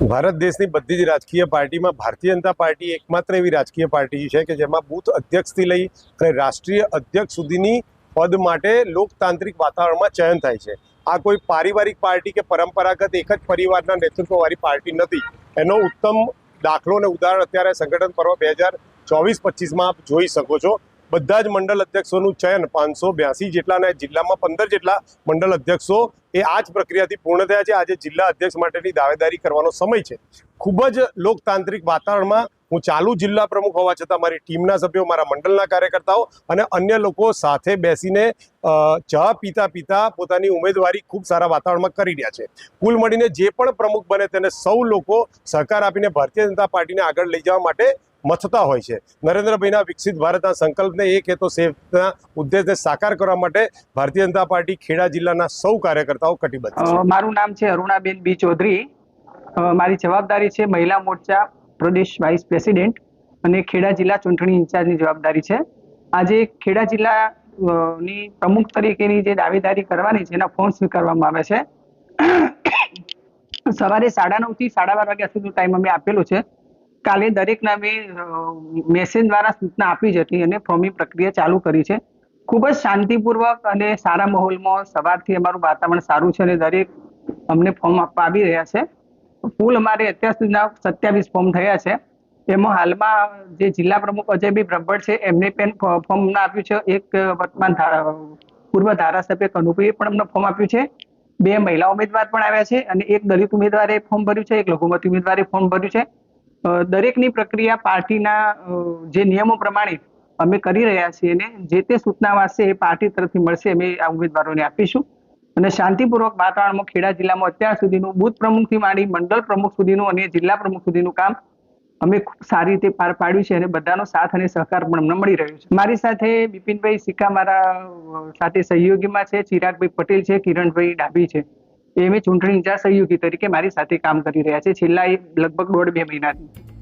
ભારત દેશની બધી જ રાજકીય પાર્ટીમાં ભારતીય જનતા પાર્ટી એકમાત્ર એવી રાજકીય પાર્ટી છે કે જેમાં બૂથ અધ્યક્ષથી લઈ અને રાષ્ટ્રીય અધ્યક્ષ સુધીની પદ માટે લોકતાંત્રિક વાતાવરણમાં ચયન થાય છે. આ કોઈ પારિવારિક પાર્ટી કે પરંપરાગત એક જ પરિવારના નેતૃત્વવાળી પાર્ટી નથી. એનો ઉત્તમ દાખલો અને ઉદાહરણ અત્યારે સંગઠન પર્વ બે હજાર ચોવીસ પચીસમાં આપ જોઈ શકો છો. બધા જ મંડળ અધ્યક્ષોનું ચયન પાંચસો બ્યાસી જેટલા અને જિલ્લામાં પંદર જેટલા મંડળ અધ્યક્ષો એ આ જ પ્રક્રિયાથી પૂર્ણ થયા છે. આજે જિલ્લા અધ્યક્ષ માટેની દાવેદારી કરવાનો સમય છે. ખૂબ જ લોકતાંત્રિક વાતાવરણમાં હું ચાલુ જિલ્લા પ્રમુખ હોવા છતાં મારી ટીમના સભ્યો, મારા મંડળના કાર્યકર્તાઓ અને અન્ય લોકો સાથે બેસીને ચા પીતા પીતા પોતાની ઉમેદવારી ખૂબ સારા વાતાવરણમાં કરી રહ્યા છે. કુલ મળીને જે પણ પ્રમુખ બને તેને સૌ લોકો સહકાર આપીને ભારતીય જનતા પાર્ટીને આગળ લઈ જવા માટે મથતા હોય છે. નરેન્દ્રભાઈના વિકસિત ભારતના સંકલ્પને એક હેતો સેવના ઉદ્દેશને સાકાર કરવા માટે ભારતીય જનતા પાર્ટી ખેડા જિલ્લાના સૌ કાર્યકર્તાઓ કટિબદ્ધ મારું નામ છે અરુણાબેન બી ચૌધરી. મારી જવાબદારી છે મહિલા મોરચા પ્રદેશ વાઇસ પ્રેસિડેન્ટ અને ખેડા જિલ્લા ચૂંટણી ઇન્ચાર્જની જવાબદારી છે. આજે ખેડા જિલ્લા ની પ્રમુખ તરીકેની જે દાવેદારી કરવાની છે એના ફોર્મ સ્વીકારવામાં આવે છે. સવારે સાડા નવથી સાડા બાર વાગ્યા સુધીનો ટાઈમ અમે આપેલો છે. કાલે દરેકના અમે મેસેજ દ્વારા સૂચના આપી જ હતી અને ફોર્મની પ્રક્રિયા ચાલુ કરી છે. ખૂબ જ શાંતિપૂર્વક અને સારા માહોલમાં સવારથી અમારું વાતાવરણ સારું છે અને દરેક અમને ફોર્મ આપવા આવી રહ્યા છે. કુલ અમારે અત્યાર સુધીના સત્યાવીસ ફોર્મ થયા છે. એમાં હાલમાં જે જિલ્લા પ્રમુખ અજયભાઈ બ્રહ્મભટ્ટ છે, એમને પણ ફોર્મ આપ્યું છે. એક વર્તમાન પૂર્વ ધારાસભ્ય કનુભાઈએ પણ અમને ફોર્મ આપ્યું છે. બે મહિલા ઉમેદવાર પણ આવ્યા છે અને એક દલિત ઉમેદવારે ફોર્મ ભર્યું છે, એક લઘુમતી ઉમેદવારે ફોર્મ ભર્યું છે. દરેકની પ્રક્રિયા પાર્ટીના જે નિયમો પ્રમાણે અમે કરી રહ્યા છીએ અને જે તે સૂચના વાંચશે એ પાર્ટી તરફથી મળશે અમે આ ઉમેદવારોને આપીશું. અને શાંતિપૂર્વક વાતાવરણમાં ખેડા જિલ્લામાં અત્યાર સુધીનું બૂથ પ્રમુખથી માંડી મંડળ પ્રમુખ સુધીનું અને જિલ્લા પ્રમુખ સુધીનું કામ અમે ખૂબ સારી રીતે પાર પાડ્યું છે અને બધાનો સાથ અને સહકાર પણ અમને મળી રહ્યો છે. મારી સાથે બિપિનભાઈ સિક્કા મારા સાથે સહયોગીમાં છે, ચિરાગભાઈ પટેલ છે, કિરણભાઈ ડાભી છે. એ અમે ચૂંટણી ઇન્ચાર્જ સહયોગી તરીકે મારી સાથે કામ કરી રહ્યા છે. છેલ્લા લગભગ દોઢ બે મહિનાથી.